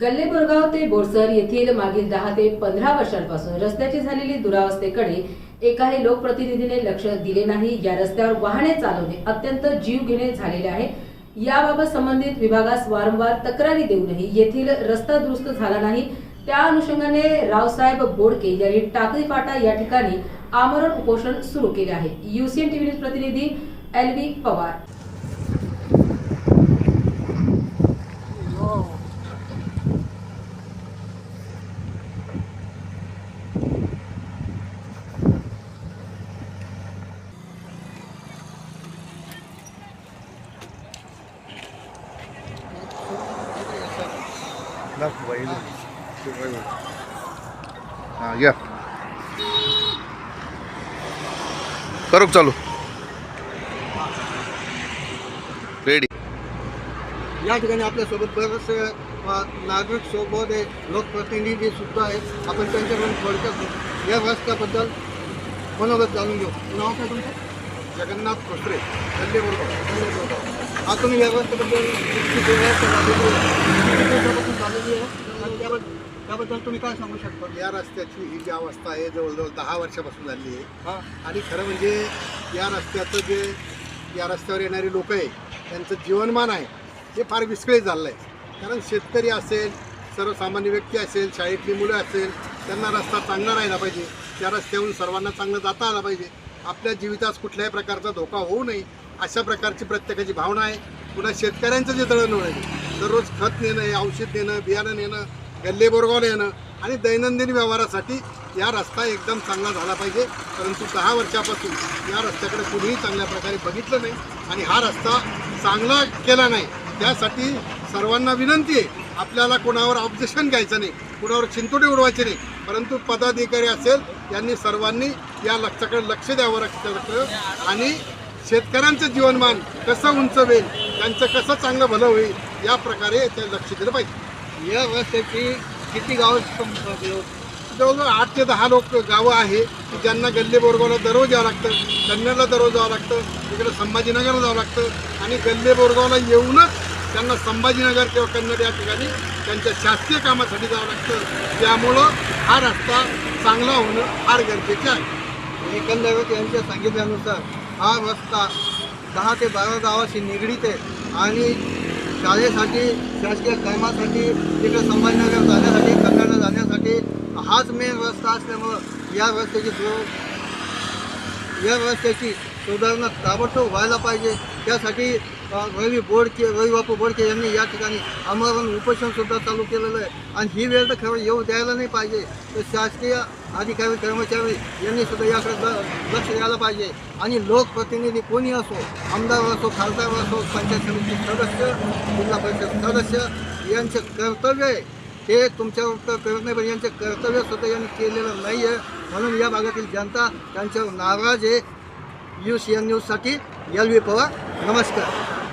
गल्ले बोरगाव ते बोरसर येथील मागील दहा ते पंधरा वर्षांपासून रस्त्याची झालेली दुरावस्थेकडे एकाही लोकप्रतिनिधीने लक्ष दिले नाही. या रस्त्यावर वाहने चालवणे अत्यंत जीव घेणे झालेले आहे. याबाबत संबंधित विभागास वारंवार तक्रारी देऊनही येथील रस्ता दुरुस्त झाला नाही. त्या अनुषंगाने रावसाहेब बोडके यांनी टाकळी फाटा या ठिकाणी आमरण उपोषण सुरू केले आहे. युसीएन टीव्ही न्यूज प्रतिनिधी एल व्ही पवार. हाँ या करू चालू। रेडी या ठिकाणी आपल्यासोबत नागरिक सोबत आहे लोकप्रतिनिधी सुद्धा आहेत. आपण त्यांच्याकडून थोडक्यात या रस्त्याबद्दल मनोगत जाणून घेऊ. नाव काय तुमचं? जगन्नाथ खोसरे. बोलतो हा तुम्ही या रस्त्याबद्दल किती दिवस झालेली आहे? किती दिवसापासून झालेली आहे. आणि त्याबद्दल त्याबद्दल तुम्ही काय सांगू शकता? या रस्त्याची ही जी अवस्था आहे जवळजवळ दहा वर्षापासून झाली आहे. हां. आणि खरं म्हणजे या रस्त्याचं जे या रस्त्यावर येणारे लोक आहे त्यांचं जीवनमान आहे हे फार विस्कळीत झालं आहे कारण शेतकरी असेल सर्वसामान्य व्यक्ती असेल शाळेतली मुलं असेल त्यांना रस्ता चांगला राहिला पाहिजे. त्या रस्त्यावरून सर्वांना चांगलं जाता आलं पाहिजे. आपल्या जीवितास कुठल्याही प्रकारचा धोका होऊ नये. अशा प्रकारची प्रत्येकाची भावना आहे. पुन्हा शेतकऱ्यांचं जे दळणवळ आहे दररोज खत नेणं हे औषध नेणं बियाणं नेणं गल्ले बोरगावला येणं आणि दैनंदिन व्यवहारासाठी या रस्ता एकदम चांगला झाला पाहिजे. परंतु दहा वर्षापासून या रस्त्याकडे कुणीही चांगल्या प्रकारे बघितलं नाही आणि हा रस्ता चांगला केला नाही. त्यासाठी सर्वांना विनंती आहे. आपल्याला कोणावर ऑब्जेक्शन घ्यायचं नाही कोणावर चिंतोडे उडवायचे नाही. परंतु पदाधिकारी असेल यांनी सर्वांनी या लक्षाकडे लक्ष द्यावं रस्त्याकडं आणि शेतकऱ्यांचं जीवनमान कसं उंच होईल त्यांचं कसं चांगलं भलं होईल या प्रकारे ते लक्ष दिलं पाहिजे. या रस्त्याची किती गावं जवळजवळ आठ ते दहा लोक गावं आहे की ज्यांना गल्ले बोरगावला दररोज यावं लागतं कन्नडला दररोज जावं लागतं इकडे संभाजीनगरला जावं लागतं आणि गल्ले बोरगावला येऊनच त्यांना संभाजीनगर किंवा कन्नड या ठिकाणी त्यांच्या शासकीय कामासाठी जावं लागतं. त्यामुळं हा रस्ता चांगला होणं फार गरजेचे आहे. एकंदरीत यांच्या सांगितल्यानुसार हा रस्ता दहा ते बारा गावाशी निगडीत आहे. आणि शाळेसाठी शासकीय कामासाठी तिकडे संभाजीनगर जाण्यासाठी कल्याणला जाण्यासाठी हाच मेन रस्ता असल्यामुळं या रस्त्याची दु या रस्त्याची सुधारणा ताबडतोब व्हायला पाहिजे. त्यासाठी रवी बोडके रवी बापू बोडके यांनी या ठिकाणी आमरण उपोषणसुद्धा चालू केलेलं आहे. आणि ही वेळ तर खरं येऊ द्यायला नाही पाहिजे. तर शासकीय अधिकारी कर्मचारी यांनी सुद्धा याकडे लक्ष द्यायला पाहिजे. आणि लोकप्रतिनिधी कोणी असो आमदार असो खासदार असो पंचायत समिती सदस्य जिल्हा परिषद सदस्य यांचे कर्तव्य आहे. ते तुमच्यावर तर करत नाही पण यांचे कर्तव्य सुद्धा यांनी केलेलं नाही आहे म्हणून या भागातील जनता त्यांच्यावर नाराज आहे. यू सी एन न्यूजसाठी एल व्ही पवार नमस्कार.